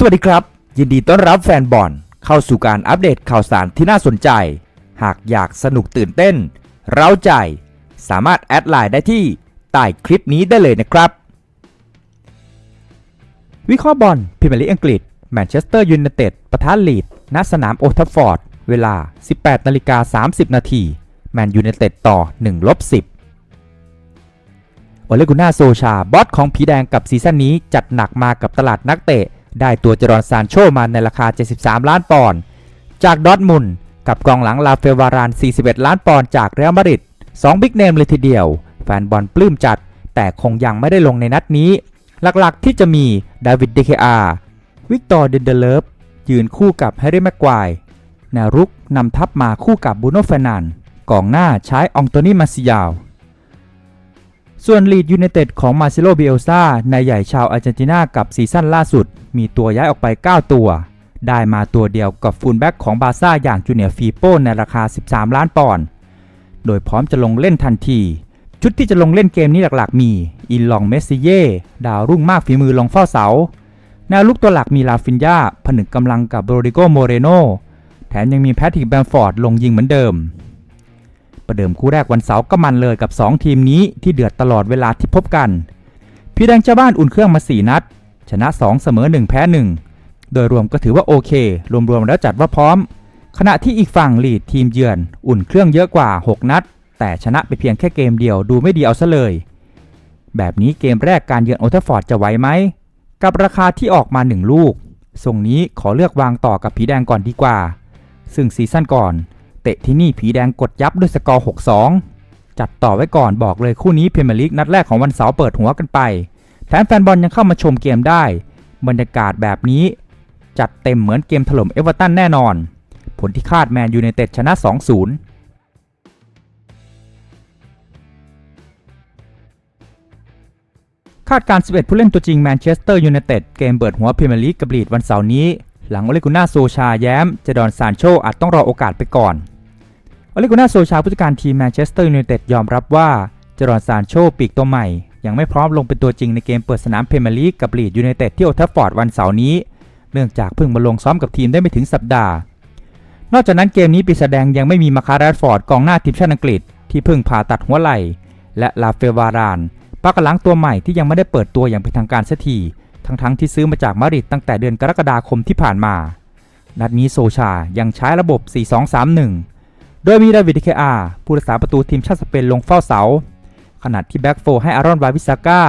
สวัสดีครับ ยินดีต้อนรับแฟนบอลเข้าสู่การอัปเดตข่าวสารที่น่าสนใจ หากอยากสนุกตื่นเต้น เร้าใจ สามารถแอดไลน์ได้ที่ใต้คลิปนี้ได้เลยนะครับ วิเคราะห์บอลพรีเมียร์ลีกอังกฤษแมนเชสเตอร์ยูไนเต็ดปะทะลีดณสนามโอทัฟฟอร์ด เวลา 18นาฬิกา30 นาทีแมนยูไนเต็ดต่อ1ลบ10โอเลกุน่าโซชาบอสของผีแดงกับซีซั่นนี้จัดหนักมากับตลาดนักเตะ ได้ตัวจรอนซานโชมาในราคา 73 ล้านปอนด์จากดอทมุนกับกองหลังลาเฟวาราน 41 ล้านปอนด์จากเรอัลมาดริด2บิ๊กเนมเลยทีเดียว แฟนบอลปลื้มจัด แต่คงยังไม่ได้ลงในนัดนี้ หลักๆที่จะมีดาวิดเดเคอาวิกตอร์เดนเดเลฟยืนคู่กับแฮร์รี่แม็กควายแนวรุกนำทัพมาคู่กับบูโนเฟนันกองหน้าใช้อองโตนีมาซิยาว ส่วนลีดยูไนเต็ดของมาซิโลเบลซานายใหญ่ชาวอาร์เจนตินากับซีซั่นล่าสุด มีตัวย้ายออกไป 9 ตัว ได้มาตัวเดียวกับฟูลแบ็กของบาซ่าอย่างจูเนียฟีโป้ในราคา 13 ล้านปอนด์ โดยพร้อมจะลงเล่นทันที ชุดที่จะลงเล่นเกมนี้หลักๆ มี อินลองเมสซิเย่ ดาวรุ่งมากฝีมือลงเฝ้าเสาแนวลุกตัวหลักมีลาฟินยาผนึกกำลังกับโรดิโกโมเรโน แถมยังมีแพทริกแบมฟอร์ดลงยิงเหมือนเดิม ประเดิมคู่แรกวันเสาร์ก็มันเลยกับ 2 ทีมนี้ที่เดือดตลอดเวลาที่พบกัน พี่แดงเจ้าบ้านอุ่นเครื่องมา 4 นัด ชนะ 2 เสมอ 1 แพ้ 1 โดยรวมก็ถือว่าโอเค รวมๆแล้วจัดว่าพร้อม ขณะที่อีกฝั่งลีดทีมเยือน อุ่นเครื่องเยอะกว่า 6 นัด แต่ชนะไปเพียงแค่เกมเดียวดูไม่ดีเอาซะเลย แบบนี้เกมแรกการเยือนโอลด์แทัฟฟอร์ดจะไหวไหมกับราคาที่ออกมา 1 ลูกทรงนี้ขอเลือกวางต่อกับผีแดงก่อนดีกว่า ซึ่งซีซั่นก่อน ตะที่นี่ผีแดงกดยับด้วยสกอร์ 6-2 จัดต่อไว้ก่อนบอกเลยคู่นี้พรีเมียร์ลีกนัดแรกของวันเสาร์เปิดหัวกันไป แถมแฟนบอลยังเข้ามาชมเกมได้ บรรยากาศแบบนี้ จัดเต็มเหมือนเกมถล่มเอเวอร์ตันแน่นอน ผลที่คาดแมนยูไนเต็ดชนะ 2-0คาดการ 11 ผู้เล่นตัวจริงแมนเชสเตอร์ยูไนเต็ดเกมเปิดหัวพรีเมียร์ลีกกับลีดวันเสาร์นี้ หลังโอเลกุน่าโซชาแย้มเจดอนซานโชอาจต้องรอโอกาสไปก่อน อเลกุน่าโซชาผู้จัดการทีมแมนเชสเตอร์ยูไนเต็ดยอมรับว่าเจดอนซานโชปีกตัวใหม่ ยังไม่พร้อมลงเป็นตัวจริงในเกมเปิดสนามเพรีเมียร์ลีกกับลีดยูไนเต็ดที่โอทัฟฟอร์ดวันเสาร์นี้ เนื่องจากเพิ่งมาลงซ้อมกับทีมได้ไม่ถึงสัปดาห์ นอกจากนั้นเกมนี้ปีศาจแดงยังไม่มีมาคาร์แรดฟอร์ดกองหน้าทีมชาติอังกฤษ ที่เพิ่งผ่าตัดหัวไหล่ และลาเฟวารานปักหลังตัวใหม่ที่ยังไม่ได้เปิดตัวอย่างเป็นทางการเสักทีทั้งๆที่ซื้อมาจากมาริดตั้งแต่เดือนกรกฎาคมที่ผ่านมา นัดนี้โซชายังใช้ระบบ 4-2-3-1 ดยมีดาวิดเคอาผู้รักษาประตูทีมชาติสเปนลงเฝ้าเสา ขณะที่แบ็กโฟให้อารอนวาวิสาก้า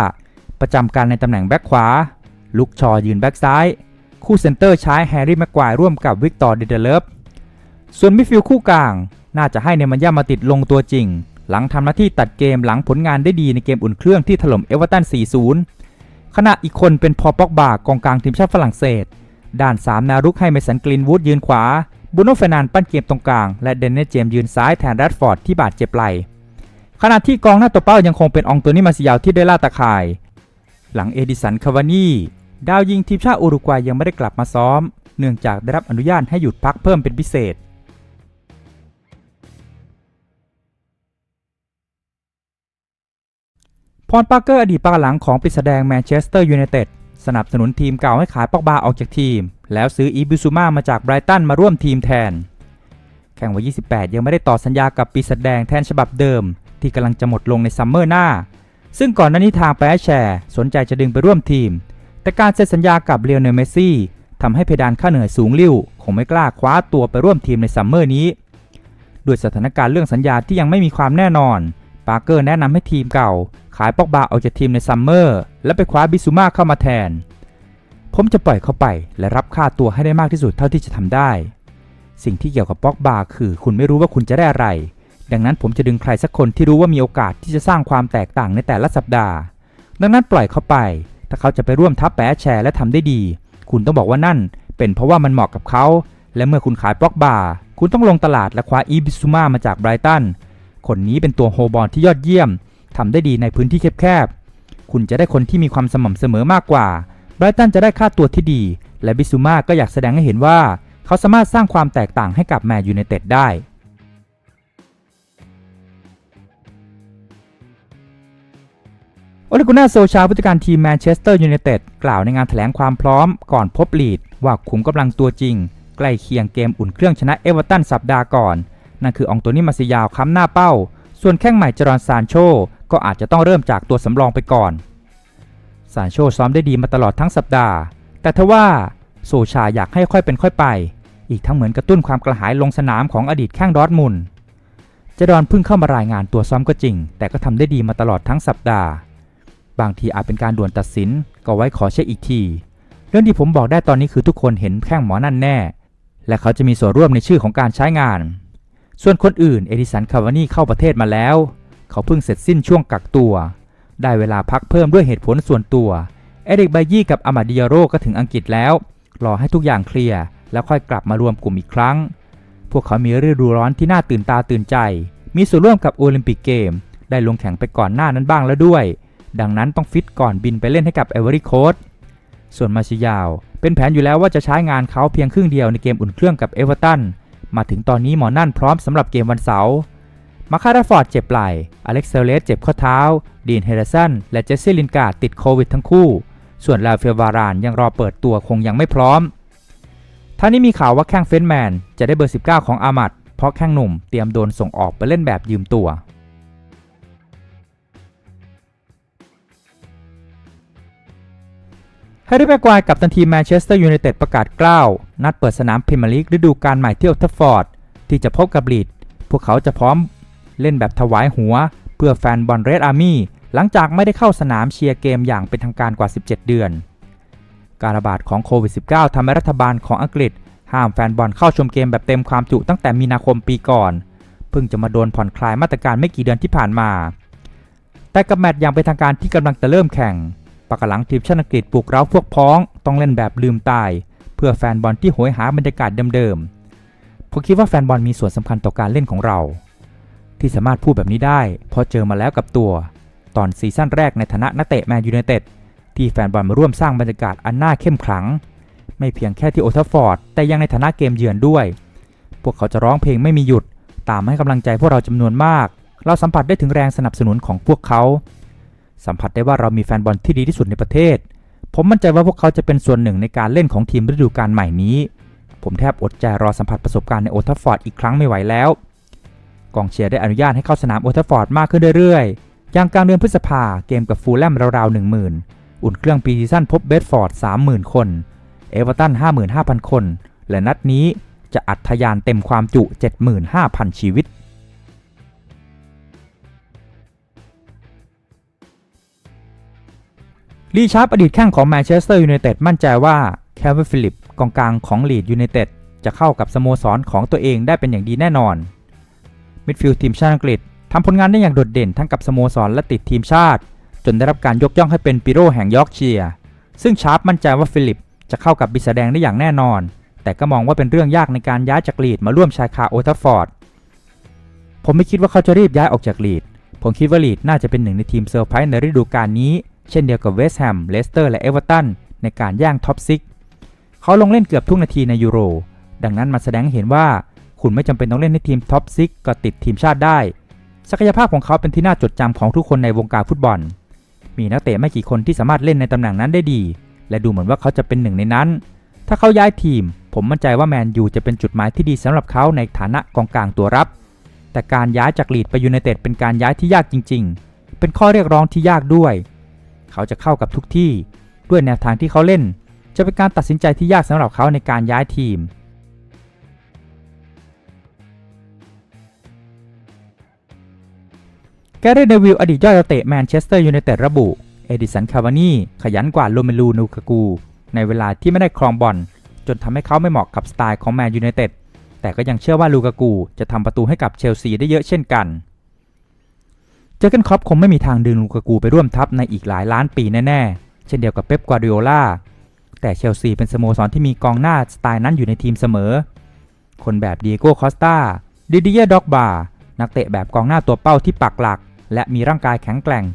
ประจำการในตำแหน่งแบ็กขวา ลุกชอยืนแบ็กซ้าย คู่เซนเตอร์ใช้แฮร์รี่แม็กควายร่วมกับวิกตอร์เดเดเลฟส่วนมิดฟิลด์คู่กลาง น่าจะให้เนมันยามาติดลงตัวจริง หลังทำหน้าที่ตัดเกมหลังผลงานได้ดีในเกมอุ่นเครื่องที่ถล่มเอเวอร์ตัน 4-0 ขณะอีกคนเป็นพอปอกบากองกลางทีมชาติฝรั่งเศส ด้าน 3 นารุกให้เมสันกลินวูดยืนขวา บูโนเฟรนันปั้นเกมตรงกลาง และเดนเนสเจมส์ยืนซ้ายแทนแรดฟอร์ดที่บาดเจ็บไหล่ขณะที่กองหน้าตัวเป้ายังคงเป็นอองโตนี่มาซิยาวที่ได้ล่าตะข่าย หลังเอดิสันคาวานีดาวยิงทีมชาติอุรุกวัยยังไม่ได้กลับมาซ้อม เนื่องจากได้รับอนุญาตให้หยุดพักเพิ่มเป็นพิเศษพรปาร์เกอร์อดีตปาหลังของปริศแสดงแมนเชสเตอร์ยูไนเต็ด สนับสนุนทีมเก่าให้ขายปอกบาออกจากทีม แล้วซื้ออีบิซูมามาจากไบรตันมาร่วมทีมแทน แข่งวัย28 ยังไม่ได้ต่อสัญญากับปีศาจแดงแทนฉบับเดิม ที่กำลังจะหมดลงในซัมเมอร์หน้า ซึ่งก่อนหน้านี้ทางแปรแชร์สนใจจะดึงไปร่วมทีม แต่การเซ็นสัญญากับเลียวเนลเมซี่ทำให้เพดานค่าเหนื่อยสูงลิ่วคงไม่กล้าคว้าตัวไปร่วมทีมในซัมเมอร์นี้ ด้วยสถานการณ์เรื่องสัญญาที่ยังไม่มีความแน่นอน ปาร์เกอร์แนะนำให้ทีมเก่า ขายปอกบาออกจากทีมในซัมเมอร์และไปคว้าบิซูมาเข้ามาแทน ผมจะปล่อยเขาไปและรับค่าตัวให้ได้มากที่สุดเท่าที่จะทำได้ สิ่งที่เกี่ยวกับปอกบาคือคุณไม่รู้ว่าคุณจะได้อะไร ดังนั้นผมจะดึงใครสักคนที่รู้ว่ามีโอกาสที่จะสร้างความแตกต่างในแต่ละสัปดาห์ ดังนั้นปล่อยเขาไป ถ้าเขาจะไปร่วมทัพแปรแชร์และทำได้ดี คุณต้องบอกว่านั่น เป็นเพราะว่ามันเหมาะกับเขาและเมื่อคุณขายปอกบาคุณต้องลงตลาดและคว้าอีบิซูมามาจากไบรตัน คนนี้เป็นตัวโฮบอลที่ยอดเยี่ยมทำได้ดีในพื้นที่แคบๆ คุณจะได้คนที่มีความสม่ำเสมอมากกว่าไบรตันจะได้ค่าตัวที่ดี และบิซูมาก็อยากแสดงให้เห็นว่า เขาสามารถสร้างความแตกต่างให้กับแมนยูไนเต็ดได้โอเลกุน่าโซชาผู้จัดการทีมแมนเชสเตอร์ยูไนเต็ดกล่าวในงานแถลงความพร้อมก่อนพบลีดว่าขุมกำลังตัวจริง ใกล้เคียงเกมอุ่นเครื่องชนะเอเวอร์ตันสัปดาห์ก่อน นั่นคืออองโตนี่มาซิยาวค้ำหน้าเป้า ส่วนแข้งใหม่จรอนซานโชก็อาจจะต้องเริ่มจากตัวสำรองไปก่อน ซานโชซ้อมได้ดีมาตลอดทั้งสัปดาห์ แต่ทว่าโซชาอยากให้ค่อยเป็นค่อยไป อีกทั้งเหมือนกระตุ้นความกระหายลงสนามของอดีตแข้งดอทมุนเจดอนเพิ่งเข้ามารายงานตัวซ้อมก็จริง แต่ก็ทำได้ดีมาตลอดทั้งสัปดาห์ บางทีอาจเป็นการด่วนตัดสิน ก็ไว้ขอเช็คอีกที เรื่องที่ผมบอกได้ตอนนี้คือทุกคนเห็นแข้งหมอนั่นแน่ และเขาจะมีส่วนร่วมในชื่อของการใช้งาน ส่วนคนอื่นเอดิสันคาวานี่เข้าประเทศมาแล้ว เขาเพิ่งเสร็จสิ้นช่วงกักตัว ได้เวลาพักเพิ่มด้วยเหตุผลส่วนตัว เอริกไบยี่กับอามาดิยาโรก็ถึงอังกฤษแล้ว รอให้ทุกอย่างเคลียร์แล้วค่อยกลับมารวมกลุ่มอีกครั้ง พวกเขามีฤดูร้อนที่น่าตื่นตาตื่นใจ มีส่วนร่วมกับโอลิมปิกเกม ได้ลงแข่งไปก่อนหน้านั้นบ้างแล้วด้วย ดังนั้นต้องฟิตก่อนบินไปเล่นให้กับเอเวอรี่โคสส่วนมาชิยาว เป็นแผนอยู่แล้วว่าจะใช้งานเขาเพียงครึ่งเดียวในเกมอุ่นเครื่องกับเอเวอร์ตัน มาถึงตอนนี้หมอนั่นพร้อมสำหรับเกมวันเสาร์มาคาราฟอร์ดเจ็บไหล่ อเล็กเซเลสเจ็บข้อเท้า ดีนเฮเดสันและเจสซี่ลินการ์ดติดโควิดทั้งคู่ ส่วนลาเฟลวารานยังรอเปิดตัวคงยังไม่พร้อมท่านี้มีข่าวว่าแข้งเฟนแมนจะได้เบอร์ 19 ของอามัดเพราะแข้งหนุ่มเตรียมโดนส่งออกไปเล่นแบบยืมตัว แฮร์รี่แม็กควายกับตันทีแมนเชสเตอร์ยูไนเต็ดประกาศกล้าว นัดเปิดสนามพรีเมียร์ลีกฤดูกาลใหม่ที่โอลด์แทัฟฟอร์ด ที่จะพบกับลีด พวกเขาจะพร้อมเล่นแบบถวายหัว เพื่อแฟนบอลเรดอาร์มี่หลังจากไม่ได้เข้าสนามเชียร์เกมอย่างเป็นทางการกว่า 17 เดือน การระบาดของโควิด -19 ทำให้รัฐบาลของอังกฤษ ห้ามแฟนบอลเข้าชมเกมแบบเต็มความจุตั้งแต่มีนาคมปีก่อน เพิ่งจะมาโดนผ่อนคลายมาตรการไม่กี่เดือนที่ผ่านมา แต่กับแมตช์อย่างเป็นทางการที่กำลังจะเริ่มแข่ง ปากหลังทีมชาติอังกฤษปลุกเร้าพวกพ้องต้องเล่นแบบลืมตาย เพื่อแฟนบอลที่โหยหาบรรยากาศเดิมๆผมคิดว่าแฟนบอลมีส่วนสำคัญต่อการเล่นของเรา ที่สามารถพูดแบบนี้ได้เพราะเจอมาแล้วกับตัว ตอนซีซั่นแรกในฐานะนักเตะแมนยูไนเต็ดที่แฟนบอลมาร่วมสร้างบรรยากาศอันน่าเข้มขลัง ไม่เพียงแค่ที่โอทัฟฟอร์ดแต่ยังในฐานะเกมเยือนด้วย พวกเขาจะร้องเพลงไม่มีหยุด ตามให้กำลังใจพวกเราจำนวนมาก เราสัมผัสได้ถึงแรงสนับสนุนของพวกเขา สัมผัสได้ว่าเรามีแฟนบอลที่ดีที่สุดในประเทศ ผมมั่นใจว่าพวกเขาจะเป็นส่วนหนึ่งในการเล่นของทีมฤดูกาลใหม่นี้ ผมแทบอดใจรอสัมผัสประสบการณ์ในโอทัฟฟอร์ดอีกครั้งไม่ไหวแล้ว กองเชียร์ได้อนุญาตให้เข้าสนามโอทัฟฟอร์ดมากขึ้นเรื่อยๆ อย่างกลางเดือนพฤษภาเกมกับฟูลแลมราวๆ10,000อุ่นเครื่องปีซีซั่นพบเบดฟอร์ด30,000 คน เอเวอร์ตัน 55,000 คน และนัดนี้จะอัดทะยานเต็มความจุ 75,000 ชีวิต ลีชาร์ปอดีตแข้งของแมนเชสเตอร์ยูไนเต็ดมั่นใจว่าแคลวินฟิลิปกองกลางของลีดยูไนเต็ดจะเข้ากับสโมสรของตัวเองได้เป็นอย่างดีแน่นอน มิดฟิลด์ทีมชาติอังกฤษทำผลงานได้อย่างโดดเด่นทั้งกับสโมสรและติดทีมชาติ จนได้รับการยกย่องให้เป็นปิโร่แห่งยอร์กเชียร์ซึ่งชาร์ปมั่นใจว่าฟิลิปจะเข้ากับบิสแดงได้อย่างแน่นอน แต่ก็มองว่าเป็นเรื่องยากในการย้ายจากลีดมาร่วมชายคาโอทัฟฟอร์ด ผมไม่คิดว่าเขาจะรีบย้ายออกจากลีด ผมคิดว่าลีดน่าจะเป็นหนึ่งในทีมเซอร์ไพรส์ในฤดูกาลนี้ เช่นเดียวกับเวสต์แฮม เลสเตอร์ และเอเวอร์ตันในการย่างท็อปซิกเขาลงเล่นเกือบทุกนาทีในยูโร ดังนั้นมันแสดงให้เห็นว่าคุณไม่จำเป็นต้องเล่นในทีมท็อปซิกก็ติดทีมชาติได้ ศักยภาพของเขาเป็นที่น่าจดจำของทุกคนในวงการฟุตบอล มีนักเตะไม่กี่คนที่สามารถเล่นในตำแหน่งนั้นได้ดี และดูเหมือนว่าเขาจะเป็นหนึ่งในนั้น ถ้าเขาย้ายทีม ผมมั่นใจว่าแมนยูจะเป็นจุดหมายที่ดีสำหรับเขาในฐานะกองกลางตัวรับ แต่การย้ายจากลีดไปยูไนเต็ดเป็นการย้ายที่ยากจริง ๆ เป็นข้อเรียกร้องที่ยากด้วย เขาจะเข้ากับทุกที่ด้วยแนวทางที่เขาเล่น จะเป็นการตัดสินใจที่ยากสำหรับเขาในการย้ายทีม แกเรตเดวิลอดีตยอดเตะแมนเชสเตอร์ยูไนเต็ดระบุ เอดิสัน คาวานีขยันกว่าโรเมลู นูคากู ในเวลาที่ไม่ได้ครองบอลจนทำให้เขาไม่เหมาะกับสไตล์ของแมนยูไนเต็ดแต่ก็ยังเชื่อว่าลูกากูจะทำประตูให้กับเชลซีได้เยอะเช่นกัน เจอเกนครอปคงไม่มีทางดึงลูกากูไปร่วมทัพในอีกหลายล้านปีแน่ๆ เช่นเดียวกับเป๊ปกวาร์ดิโอลาแต่เชลซีเป็นสโมสรที่มีกองหน้าสไตล์นั้นอยู่ในทีมเสมอ คนแบบดีโก้คอสตาดิดิเยด็อกบา นักเตะแบบกองหน้าตัวเป้าที่ปักหลัก และมีร่างกายแข็งแกร่ง